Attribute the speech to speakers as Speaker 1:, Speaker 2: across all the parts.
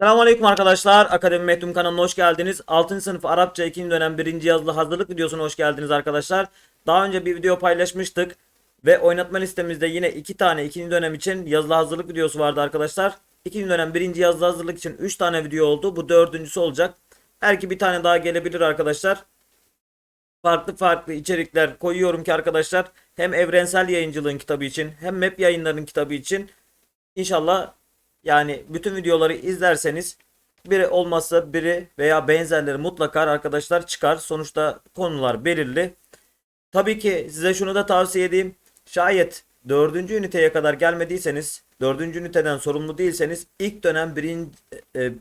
Speaker 1: Selamünaleyküm arkadaşlar. Akademi Mehtum kanalına hoş geldiniz. 6. sınıf Arapça 2. dönem 1. yazılı hazırlık videosuna hoş geldiniz arkadaşlar. Daha önce bir video paylaşmıştık. Ve oynatma listemizde yine 2 tane 2. dönem için yazılı hazırlık videosu vardı arkadaşlar. 2. dönem 1. yazılı hazırlık için 3 tane video oldu. Bu dördüncüsü olacak. Belki bir tane daha gelebilir arkadaşlar. Farklı farklı içerikler koyuyorum ki arkadaşlar. Hem evrensel yayıncılığın kitabı için hem map yayınlarının kitabı için İnşallah yani bütün videoları izlerseniz biri olmazsa biri veya benzerleri mutlaka arkadaşlar çıkar. Sonuçta konular belirli. Tabii ki size şunu da tavsiye edeyim. Şayet 4. üniteye kadar gelmediyseniz, 4. üniteden sorumlu değilseniz ilk dönem 1.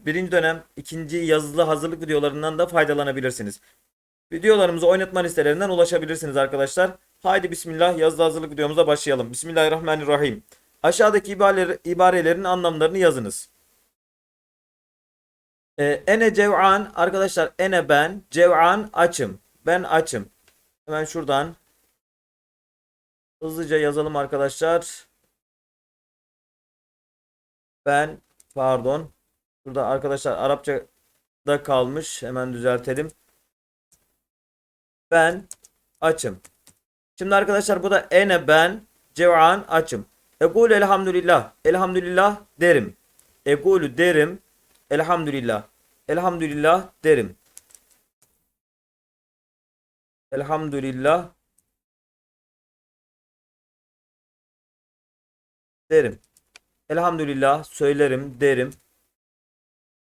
Speaker 1: birinci dönem ikinci yazılı hazırlık videolarından da faydalanabilirsiniz. Videolarımıza oynatma listelerinden ulaşabilirsiniz arkadaşlar. Haydi bismillah yazılı hazırlık videomuza başlayalım. Bismillahirrahmanirrahim. Aşağıdaki ibare- ibarelerin anlamlarını yazınız. Ee, ene cev'an arkadaşlar ene ben cev'an açım. Ben açım. Hemen şuradan hızlıca yazalım arkadaşlar. Ben pardon. Burada arkadaşlar Arapçada kalmış. Hemen düzeltelim. Ben açım. Şimdi arkadaşlar bu da ene ben cev'an açım. Ekul elhamdülillah. Elhamdülillah derim. Ekulü derim. Elhamdülillah. Elhamdülillah derim. Elhamdülillah derim. Elhamdülillah söylerim derim.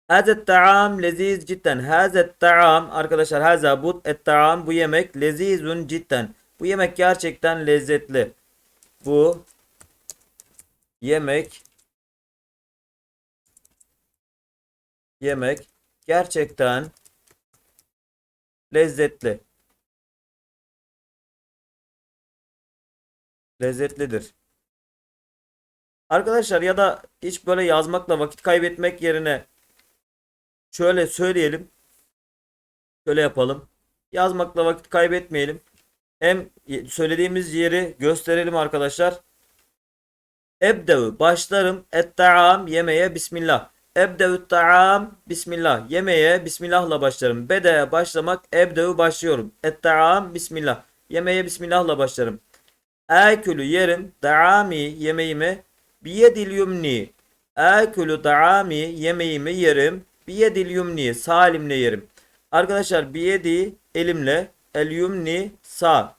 Speaker 1: Hazet ta'am leziz cidden. Hazet ta'am arkadaşlar haza bu et ta'am bu yemek lezizun cidden. Bu yemek gerçekten lezzetli. Bu yemek yemek gerçekten lezzetli. Lezzetlidir. Arkadaşlar ya da hiç böyle yazmakla vakit kaybetmek yerine şöyle söyleyelim. Şöyle yapalım. Yazmakla vakit kaybetmeyelim. Hem söylediğimiz yeri gösterelim arkadaşlar. Ebdev başlarım et taam yemeğe bismillah. Ebdev taam bismillah. Yemeğe bismillahla başlarım. Bede başlamak ebdev başlıyorum. Et taam bismillah. Yemeğe bismillahla başlarım. Ekülü yerim taami yemeğimi biyedil yumni. Ekülü taami yemeğimi yerim biyedil yumni sağ elimle yerim. Arkadaşlar biyedi elimle el yumni sağ.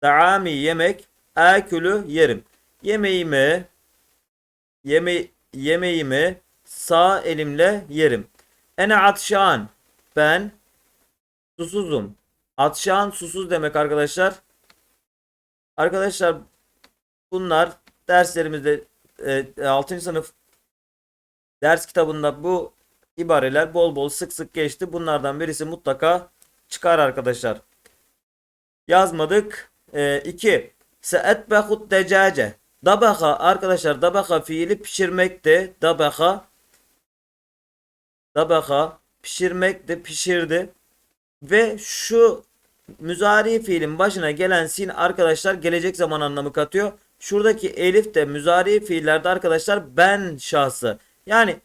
Speaker 1: Taami yemek ekülü yerim. Yemeğimi yeme yemeğimi sağ elimle yerim. Ene atşan ben susuzum. Atşan susuz demek arkadaşlar. Arkadaşlar bunlar derslerimizde e, 6. sınıf ders kitabında bu ibareler bol bol sık sık geçti. Bunlardan birisi mutlaka çıkar arkadaşlar. Yazmadık. 2. Seetbehut decace. Dabaha arkadaşlar dabaha fiili pişirmekte. Dabaha dabaha pişirmekte pişirdi. Ve şu müzari fiilin başına gelen sin arkadaşlar gelecek zaman anlamı katıyor. Şuradaki elif de müzari fiillerde arkadaşlar ben şahsı. Yani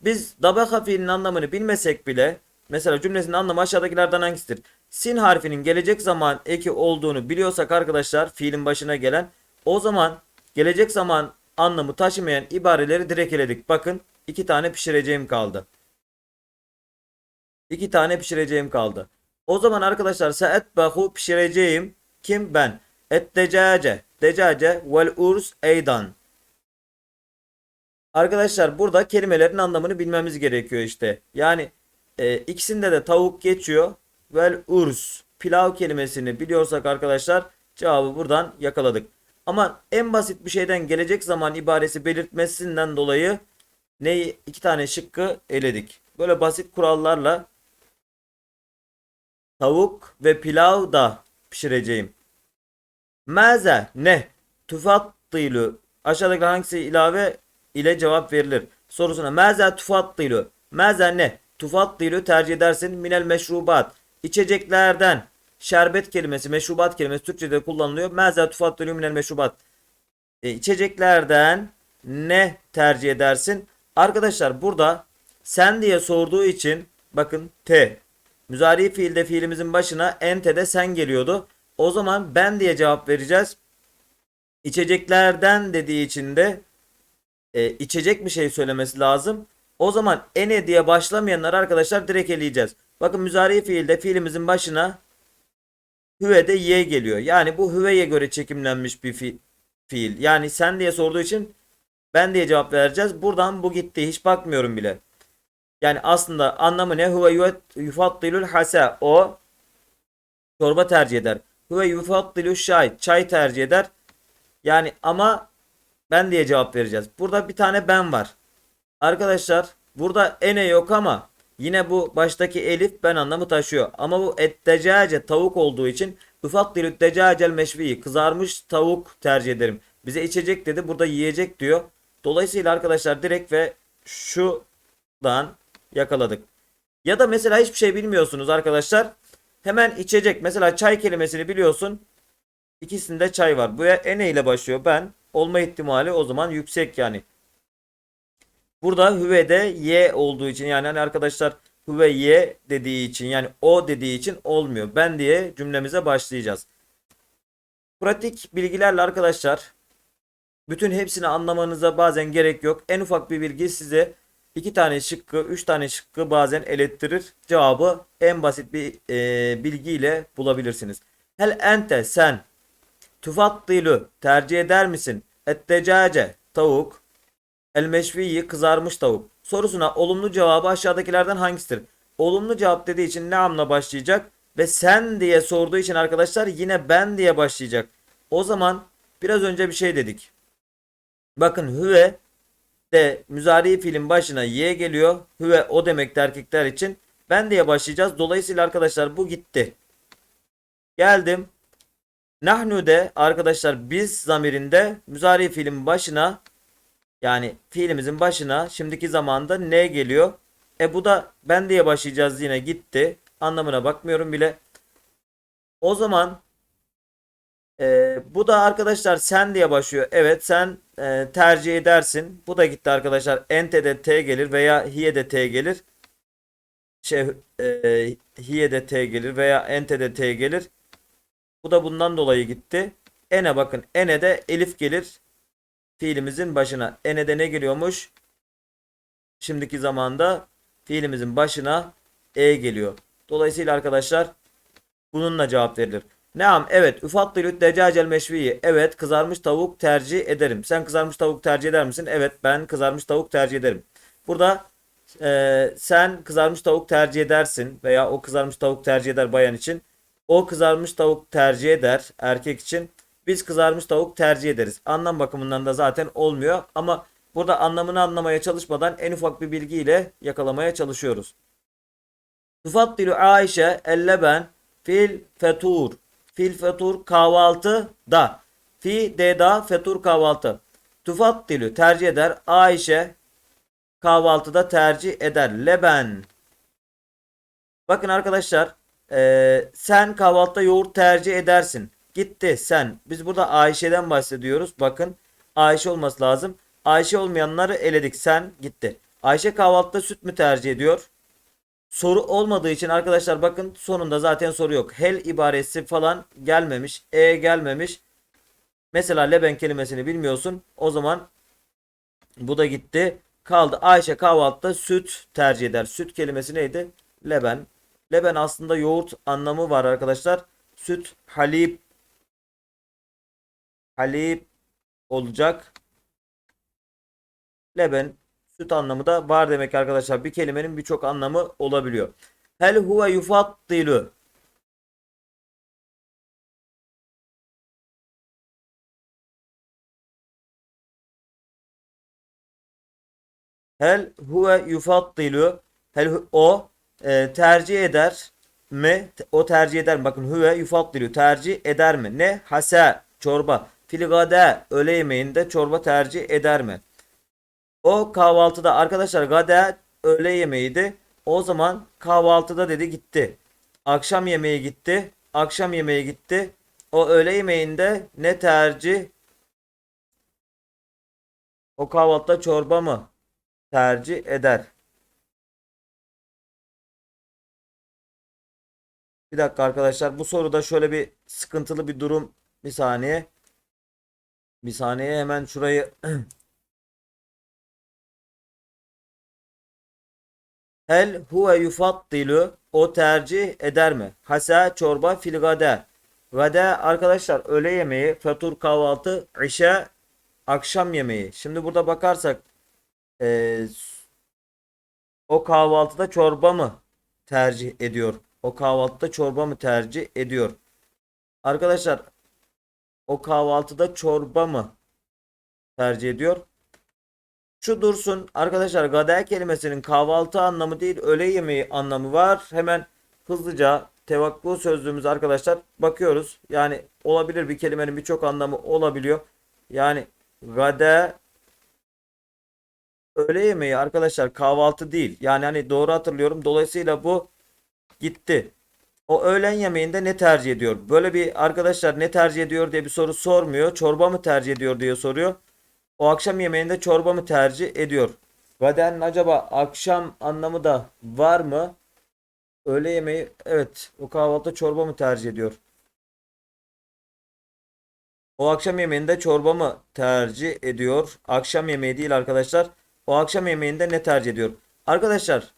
Speaker 1: biz dabaha fiilinin anlamını bilmesek bile mesela cümlesinin anlamı aşağıdakilerden hangisidir? Sin harfinin gelecek zaman eki olduğunu biliyorsak arkadaşlar fiilin başına gelen o zaman gelecek zaman anlamı taşımayan ibareleri direkt eledik. Bakın iki tane pişireceğim kaldı. İki tane pişireceğim kaldı. O zaman arkadaşlar seetbahu pişireceğim kim ben? Et decace decace vel urs eydan. Arkadaşlar burada kelimelerin anlamını bilmemiz gerekiyor işte. Yani e, ikisinde de tavuk geçiyor. Vel urs pilav kelimesini biliyorsak arkadaşlar cevabı buradan yakaladık. Ama en basit bir şeyden gelecek zaman ibaresi belirtmesinden dolayı neyi iki tane şıkkı eledik. Böyle basit kurallarla tavuk ve pilav da pişireceğim. Maze ne? Tufattilu. Aşağıdaki hangisi ilave ile cevap verilir? Sorusuna maze tufattilu. Maze ne? Tufattilu tercih edersin minel meşrubat. İçeceklerden şerbet kelimesi, meşrubat kelimesi Türkçe'de kullanılıyor. Maze tufattilu minel meşrubat. E, içeceklerden ne tercih edersin? Arkadaşlar burada sen diye sorduğu için bakın T. Müzari fiilde fiilimizin başına ente de sen geliyordu. O zaman ben diye cevap vereceğiz. İçeceklerden dediği için de e, içecek bir şey söylemesi lazım. O zaman ene diye başlamayanlar arkadaşlar direkt eleyeceğiz. Bakın müzari fiilde fiilimizin başına hüve de ye geliyor. Yani bu hüveye göre çekimlenmiş bir fi- fiil. Yani sen diye sorduğu için ben diye cevap vereceğiz. Buradan bu gitti. Hiç bakmıyorum bile. Yani aslında anlamı ne? Huve yufaddilul hasa. O çorba tercih eder. Huve yufaddilul şay. Çay tercih eder. Yani ama ben diye cevap vereceğiz. Burada bir tane ben var. Arkadaşlar burada ene yok ama yine bu baştaki elif ben anlamı taşıyor. Ama bu ettecace tavuk olduğu için üfaddilü decacel meşviyi kızarmış tavuk tercih ederim. Bize içecek dedi burada yiyecek diyor. Dolayısıyla arkadaşlar direkt ve şuradan yakaladık. Ya da mesela hiçbir şey bilmiyorsunuz arkadaşlar. Hemen içecek. Mesela çay kelimesini biliyorsun. İkisinde çay var. Bu ene ile başlıyor. Ben olma ihtimali o zaman yüksek yani. Burada hüve de ye olduğu için yani hani arkadaşlar hüve ye dediği için yani o dediği için olmuyor. Ben diye cümlemize başlayacağız. Pratik bilgilerle arkadaşlar bütün hepsini anlamanıza bazen gerek yok. En ufak bir bilgi size iki tane şıkkı, üç tane şıkkı bazen elettirir. Cevabı en basit bir e, bilgiyle bulabilirsiniz. Hel ente sen tufaddilu tercih eder misin? Ettecace tavuk El meşviyi kızarmış tavuk. Sorusuna olumlu cevabı aşağıdakilerden hangisidir? Olumlu cevap dediği için ne amla başlayacak? Ve sen diye sorduğu için arkadaşlar yine ben diye başlayacak. O zaman biraz önce bir şey dedik. Bakın hüve de müzari fiilin başına y geliyor. Hüve o demek erkekler için. Ben diye başlayacağız. Dolayısıyla arkadaşlar bu gitti. Geldim. Nahnu de arkadaşlar biz zamirinde müzari fiilin başına yani fiilimizin başına şimdiki zamanda ne geliyor? E bu da ben diye başlayacağız yine gitti. Anlamına bakmıyorum bile. O zaman e, bu da arkadaşlar sen diye başlıyor. Evet sen e, tercih edersin. Bu da gitti arkadaşlar. Ente de T gelir veya hiye de T gelir. Şey, e, hiye de T gelir veya ente de T gelir. Bu da bundan dolayı gitti. Ene bakın. Ene de elif gelir fiilimizin başına. Ene'de ne geliyormuş? Şimdiki zamanda fiilimizin başına e geliyor. Dolayısıyla arkadaşlar bununla cevap verilir. Neam evet üfaddilü decacel meşviyi. Evet kızarmış tavuk tercih ederim. Sen kızarmış tavuk tercih eder misin? Evet ben kızarmış tavuk tercih ederim. Burada e, sen kızarmış tavuk tercih edersin veya o kızarmış tavuk tercih eder bayan için. O kızarmış tavuk tercih eder erkek için. Biz kızarmış tavuk tercih ederiz. Anlam bakımından da zaten olmuyor ama burada anlamını anlamaya çalışmadan en ufak bir bilgiyle yakalamaya çalışıyoruz. Tufaddilü Ayşe elleben fil fetur. Fil fetur kahvaltı da. Fi deda fetur kahvaltı. Tufaddilü tercih eder. Ayşe kahvaltıda tercih eder. Leben. Bakın arkadaşlar eee, sen kahvaltıda yoğurt tercih edersin. Gitti sen. Biz burada Ayşe'den bahsediyoruz. Bakın Ayşe olması lazım. Ayşe olmayanları eledik. Sen gitti. Ayşe kahvaltıda süt mü tercih ediyor? Soru olmadığı için arkadaşlar bakın sonunda zaten soru yok. Hel ibaresi falan gelmemiş. E gelmemiş. Mesela leben kelimesini bilmiyorsun. O zaman bu da gitti. Kaldı Ayşe kahvaltıda süt tercih eder. Süt kelimesi neydi? Leben. Leben aslında yoğurt anlamı var arkadaşlar. Süt, halip halip olacak. Leben süt anlamı da var demek arkadaşlar. Bir kelimenin birçok anlamı olabiliyor. Hel huve yufattilu. Hel huve yufattilu. Hel o e, tercih eder mi? O tercih eder mi? Bakın huve yufattilu tercih eder mi? Ne? Hase çorba. Filigade öğle yemeğinde çorba tercih eder mi? O kahvaltıda arkadaşlar gade öğle yemeğiydi. O zaman kahvaltıda dedi gitti. Akşam yemeği gitti. Akşam yemeği gitti. O öğle yemeğinde ne tercih? O kahvaltıda çorba mı tercih eder? Bir dakika arkadaşlar bu soruda şöyle bir sıkıntılı bir durum bir saniye. Bir saniye hemen şurayı Hel huve yufaddilu o tercih eder mi? Hasa çorba fil gade. Gade arkadaşlar öğle yemeği, fatur kahvaltı, işe akşam yemeği. Şimdi burada bakarsak eee, o kahvaltıda çorba mı tercih ediyor? O kahvaltıda çorba mı tercih ediyor? Arkadaşlar o kahvaltıda çorba mı tercih ediyor? Şu dursun arkadaşlar gada kelimesinin kahvaltı anlamı değil öğle yemeği anlamı var. Hemen hızlıca tevakku sözlüğümüz arkadaşlar bakıyoruz. Yani olabilir bir kelimenin birçok anlamı olabiliyor. Yani gada öğle yemeği arkadaşlar kahvaltı değil. Yani hani doğru hatırlıyorum. Dolayısıyla bu gitti. O öğlen yemeğinde ne tercih ediyor? Böyle bir arkadaşlar ne tercih ediyor diye bir soru sormuyor. Çorba mı tercih ediyor diye soruyor. O akşam yemeğinde çorba mı tercih ediyor? Gaden acaba akşam anlamı da var mı? Öğle yemeği evet o kahvaltıda çorba mı tercih ediyor? O akşam yemeğinde çorba mı tercih ediyor? Akşam yemeği değil arkadaşlar. O akşam yemeğinde ne tercih ediyor? Arkadaşlar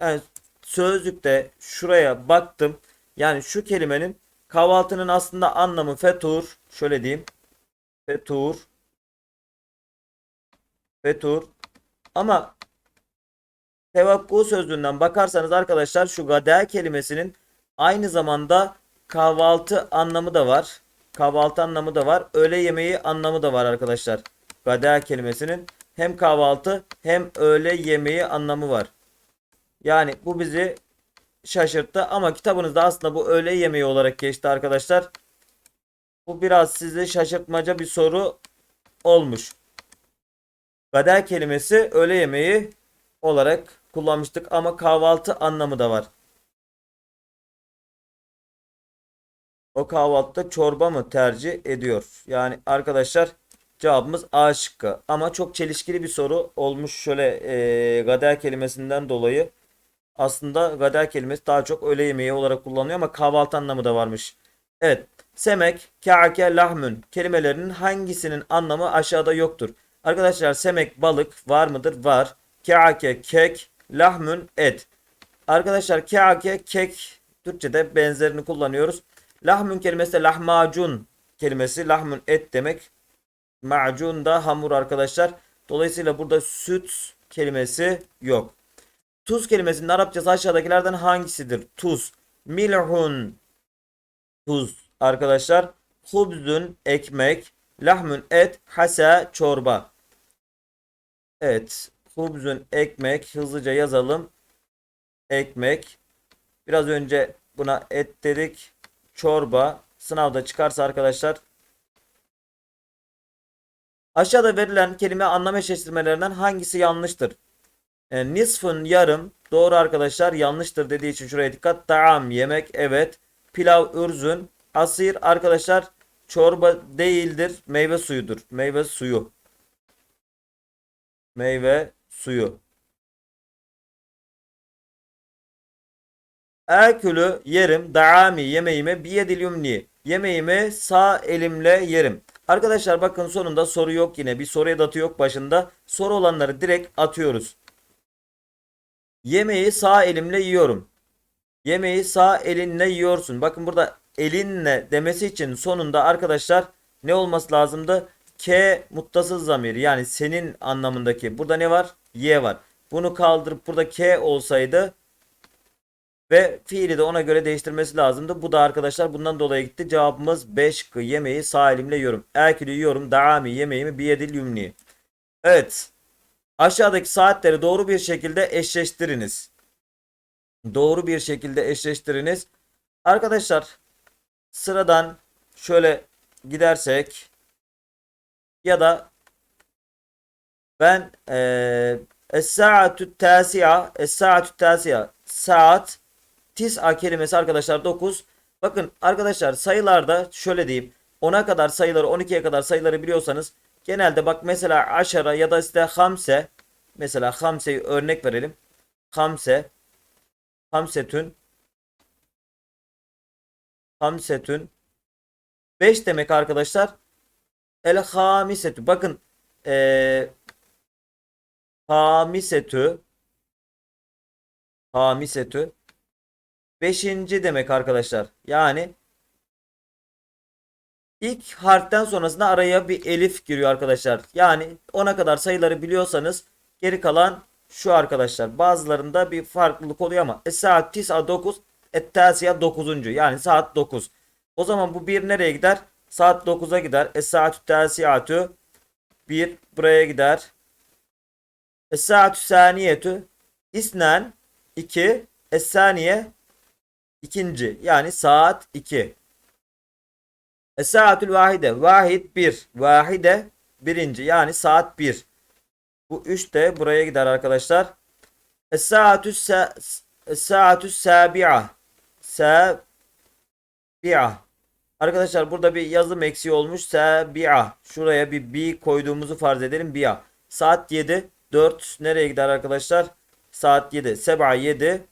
Speaker 1: yani sözlükte şuraya baktım. Yani şu kelimenin kahvaltının aslında anlamı fetur. Şöyle diyeyim. Fetur. Fetur. Ama tevakku sözlüğünden bakarsanız arkadaşlar şu gada kelimesinin aynı zamanda kahvaltı anlamı da var. Kahvaltı anlamı da var. Öğle yemeği anlamı da var arkadaşlar. Gada kelimesinin hem kahvaltı hem öğle yemeği anlamı var. Yani bu bizi şaşırttı ama kitabınızda aslında bu öğle yemeği olarak geçti arkadaşlar. Bu biraz sizi şaşırtmaca bir soru olmuş. Gada kelimesi öğle yemeği olarak kullanmıştık ama kahvaltı anlamı da var. O kahvaltıda çorba mı tercih ediyor? Yani arkadaşlar cevabımız A şıkkı. Ama çok çelişkili bir soru olmuş şöyle e, gada kelimesinden dolayı. Aslında gada kelimesi daha çok öğle yemeği olarak kullanılıyor ama kahvaltı anlamı da varmış. Evet. Semek, ka'ke, lahmün kelimelerinin hangisinin anlamı aşağıda yoktur? Arkadaşlar semek balık var mıdır? Var. Ka'ke kek, lahmün et. Arkadaşlar ka'ke kek Türkçe'de benzerini kullanıyoruz. Lahmün kelimesi lahmacun kelimesi. Lahmün et demek. Macun da hamur arkadaşlar. Dolayısıyla burada süt kelimesi yok. Tuz kelimesinin Arapçası aşağıdakilerden hangisidir? Tuz. Milhun tuz arkadaşlar. Hubzun ekmek. Lahmün et. Hasa çorba. Evet. Hubzun ekmek. Hızlıca yazalım. Ekmek. Biraz önce buna et dedik. Çorba. Sınavda çıkarsa arkadaşlar. Aşağıda verilen kelime anlam eşleştirmelerinden hangisi yanlıştır? E, nisfun yarım. Doğru arkadaşlar. Yanlıştır dediği için şuraya dikkat. Taam yemek. Evet. Pilav ürzün. Asir arkadaşlar çorba değildir. Meyve suyudur. Meyve suyu. Meyve suyu. Ekülü yerim. Daami yemeğimi biyedil yumni. Yemeğimi sağ elimle yerim. Arkadaşlar bakın sonunda soru yok yine. Bir soru edatı yok başında. Soru olanları direkt atıyoruz. Yemeği sağ elimle yiyorum. Yemeği sağ elinle yiyorsun. Bakın burada elinle demesi için sonunda arkadaşlar ne olması lazımdı? K muttasıl zamir yani senin anlamındaki. Burada ne var? Y var. Bunu kaldırıp burada K olsaydı ve fiili de ona göre değiştirmesi lazımdı. Bu da arkadaşlar bundan dolayı gitti. Cevabımız 5 şıkkı yemeği sağ elimle yiyorum. Erkülü yiyorum. Daami yemeğimi biyedil yumni. Evet. Aşağıdaki saatleri doğru bir şekilde eşleştiriniz. Doğru bir şekilde eşleştiriniz. Arkadaşlar sıradan şöyle gidersek ya da ben eee Es-sa'atü tasi'a Es-sa'atü tasi'a Saat Tis'a kelimesi arkadaşlar 9. Bakın arkadaşlar sayılarda şöyle diyeyim. 10'a kadar sayıları 12'ye kadar sayıları biliyorsanız genelde bak mesela aşara ya da işte hamse mesela hamseyi örnek verelim. Hamse Hamsetün hamsetün 5 demek arkadaşlar. El hamisetü. Bakın ee, hamisetü hamisetü 5. demek arkadaşlar. Yani ilk harften sonrasında araya bir elif giriyor arkadaşlar. Yani ona kadar sayıları biliyorsanız geri kalan şu arkadaşlar. Bazılarında bir farklılık oluyor ama es-saat tis'a 9 et-tasiya 9. Yani saat 9. O zaman bu bir nereye gider? Saat 9'a gider. Es-saatü tasiyatü 1 buraya gider. Es-saatü saniyetü isnen 2 es-saniye ikinci yani saat 2. Es-saatül vahide vahid 1 vahide birinci yani saat 1. Bu 3 de buraya gider arkadaşlar. Es-saatü es-saatü sabi'a sabi'a Arkadaşlar burada bir yazım eksiği olmuş. Sabi'a. Şuraya bir bi koyduğumuzu farz edelim. Bi'a. Saat 7. 4 nereye gider arkadaşlar? Saat 7. Seba 7.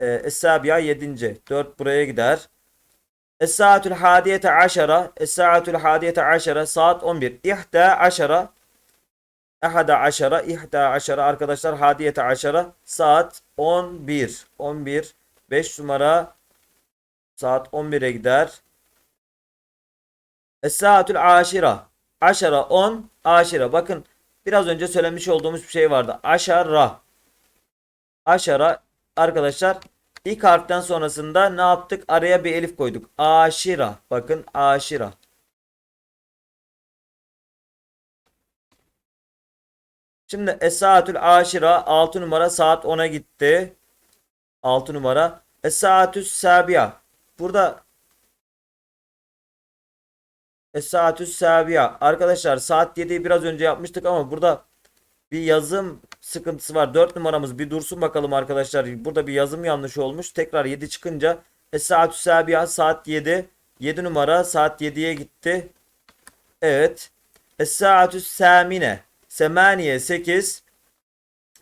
Speaker 1: Ee, Es-Sabi'a 7. 4 buraya gider. Es-Saatül Hadiyete Aşara. Es-Saatül Hadiyete Aşara. Saat 11. İhda Aşara. Ehada Aşara. İhda Aşara. Arkadaşlar Hadiyete Aşara. Saat 11. 11. 5 numara. Saat 11'e gider. Es-saatül aşira. Aşara 10, aşira. Bakın biraz önce söylemiş olduğumuz bir şey vardı. Aşara. Aşara arkadaşlar ilk harften sonrasında ne yaptık? Araya bir elif koyduk. Aşira. Bakın aşira. Şimdi Es-saatül aşira 6 numara saat 10'a gitti. 6 numara. Es-saatü sabiya. Burada Es-saatü sabiya. Arkadaşlar saat 7'yi biraz önce yapmıştık ama burada bir yazım sıkıntısı var. 4 numaramız bir dursun bakalım arkadaşlar. Burada bir yazım yanlış olmuş. Tekrar 7 çıkınca Es-saatü sabiya saat 7. 7 numara saat 7'ye gitti. Evet. Es-saatü samine. Semaniye 8.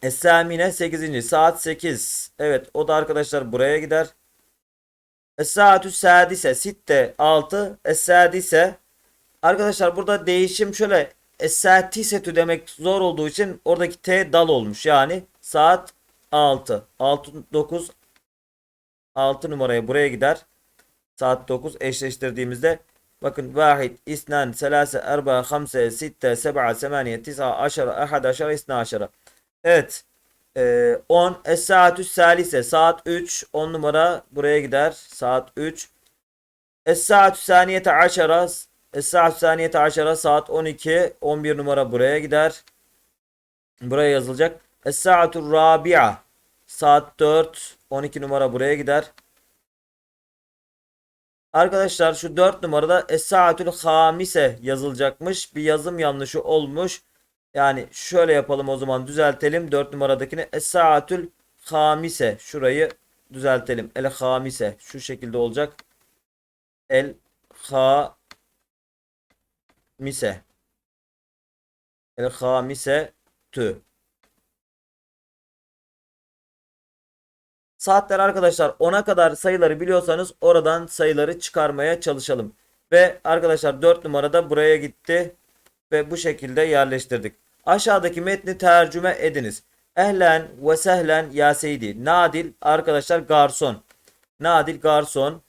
Speaker 1: Es-samine 8. Saat 8. Evet o da arkadaşlar buraya gider. Es-saatü sadise. Sitte 6. Es-sadise Arkadaşlar burada değişim şöyle Esatisetü demek zor olduğu için oradaki T dal olmuş. Yani saat 6. 6 9 6 numaraya buraya gider. Saat 9 eşleştirdiğimizde bakın vahid, isnan, selase, erba, hamse, sitte, seba, semaniye, tisa, aşara, ahad, aşara, isna, aşara. Evet. Ee, 10. Es-saatü salise. Saat 3. 10 numara buraya gider. Saat 3. Es-saatü saniyete aşara. Es-saat saniyete aşara saat 12 11 numara buraya gider. Buraya yazılacak. Es-saatur rabi'a saat 4 12 numara buraya gider. Arkadaşlar şu 4 numarada Es-saatül hamise yazılacakmış. Bir yazım yanlışı olmuş. Yani şöyle yapalım o zaman düzeltelim. 4 numaradakini Es-saatül hamise. Şurayı düzeltelim. El hamise. Şu şekilde olacak. El ha mise. El hamise tü. Saatler arkadaşlar 10'a kadar sayıları biliyorsanız oradan sayıları çıkarmaya çalışalım. Ve arkadaşlar 4 numarada buraya gitti. Ve bu şekilde yerleştirdik. Aşağıdaki metni tercüme ediniz. Ehlen ve sehlen ya. Nadil arkadaşlar garson. Nadil garson.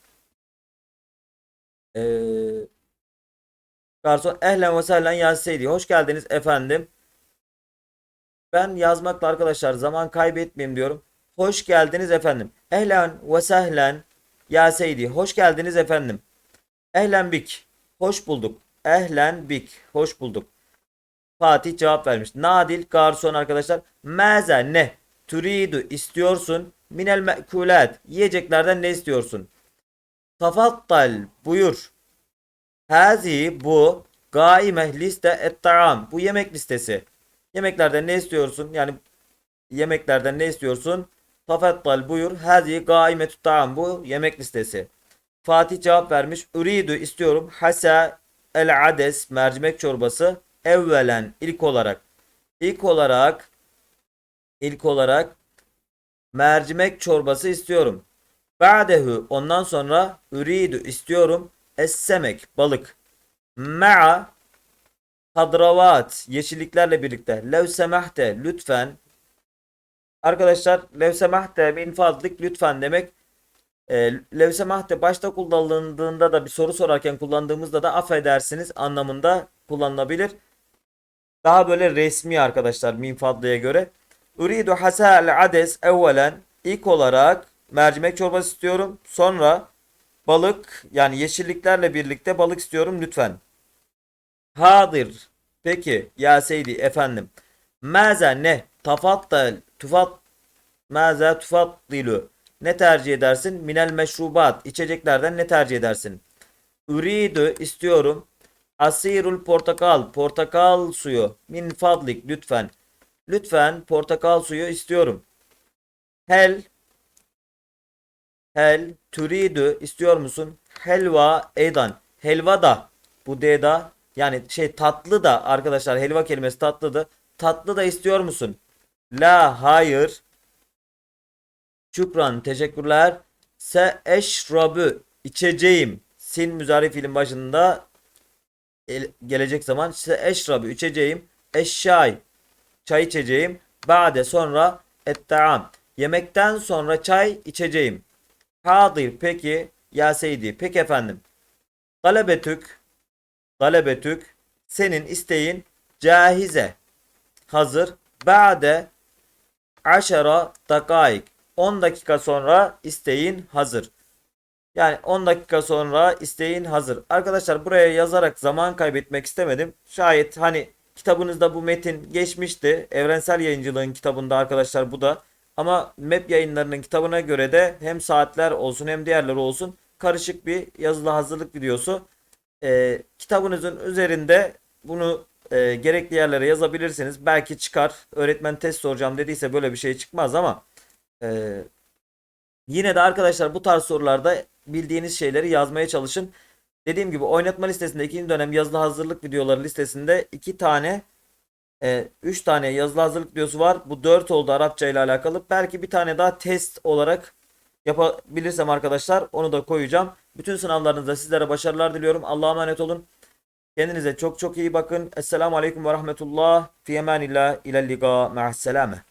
Speaker 1: Ee, Garson ehlen ve sehlen yazsaydı. Hoş geldiniz efendim. Ben yazmakla arkadaşlar zaman kaybetmeyeyim diyorum. Hoş geldiniz efendim. Ehlen ve sehlen yazsaydı. Hoş geldiniz efendim. Ehlen bik. Hoş bulduk. Ehlen bik. Hoş bulduk. Fatih cevap vermiş. Nadil garson arkadaşlar. Meze ne? Turidu istiyorsun. Minel mekulat. Yiyeceklerden ne istiyorsun? Tafattal buyur. Hazi bu gaime liste et taam. Bu yemek listesi. Yemeklerden ne istiyorsun? Yani yemeklerden ne istiyorsun? Tafattal buyur. Hazi gaime taam. Bu yemek listesi. Fatih cevap vermiş. Uridu istiyorum. Hasa el ades mercimek çorbası. Evvelen ilk olarak. İlk olarak ilk olarak mercimek çorbası istiyorum. Ba'dehu ondan sonra üridu istiyorum essemek balık. Ma'a hadravat yeşilliklerle birlikte. Lev semahte lütfen. Arkadaşlar lev semahte min fadlik lütfen demek. E, lev semahte başta kullanıldığında da bir soru sorarken kullandığımızda da affedersiniz anlamında kullanılabilir. Daha böyle resmi arkadaşlar min fadliye göre. Uridu hasa'al ades evvelen ilk olarak mercimek çorbası istiyorum. Sonra balık yani yeşilliklerle birlikte balık istiyorum lütfen. Hadir. Peki ya Seydi efendim. Maza ne? Tafattal tufat Maza tufattilu. Ne tercih edersin? Minel meşrubat. İçeceklerden ne tercih edersin? Uridu istiyorum. Asirul portakal. Portakal suyu. Min fadlik lütfen. Lütfen portakal suyu istiyorum. Hel Hel turidu istiyor musun? Helva eydan. Helva da bu deda yani şey tatlı da arkadaşlar helva kelimesi tatlıdı. Tatlı da istiyor musun? La hayır. Şükran teşekkürler. Se eşrabü içeceğim. Sin müzari fiilin başında el- gelecek zaman se eşrabü içeceğim. Eşşay çay içeceğim. Ba'de sonra et-taam. Yemekten sonra çay içeceğim. Hadir peki ya Seydi. Peki efendim. Talebetük Talebetük senin isteğin cahize hazır. Ba'de aşara dakikaik 10 dakika sonra isteğin hazır. Yani 10 dakika sonra isteğin hazır. Arkadaşlar buraya yazarak zaman kaybetmek istemedim. Şayet hani kitabınızda bu metin geçmişti. Evrensel Yayıncılığın kitabında arkadaşlar bu da. Ama MEP yayınlarının kitabına göre de hem saatler olsun hem diğerleri olsun karışık bir yazılı hazırlık videosu. Ee, kitabınızın üzerinde bunu e, gerekli yerlere yazabilirsiniz. Belki çıkar. Öğretmen test soracağım dediyse böyle bir şey çıkmaz ama e, yine de arkadaşlar bu tarz sorularda bildiğiniz şeyleri yazmaya çalışın. Dediğim gibi oynatma listesinde ikinci dönem yazılı hazırlık videoları listesinde iki tane e, 3 tane yazılı hazırlık videosu var. Bu 4 oldu Arapça ile alakalı. Belki bir tane daha test olarak yapabilirsem arkadaşlar onu da koyacağım. Bütün sınavlarınızda sizlere başarılar diliyorum. Allah'a emanet olun. Kendinize çok çok iyi bakın. Esselamu Aleyküm ve Rahmetullah. Fi emanillah. İlel liga. Ma'asselame.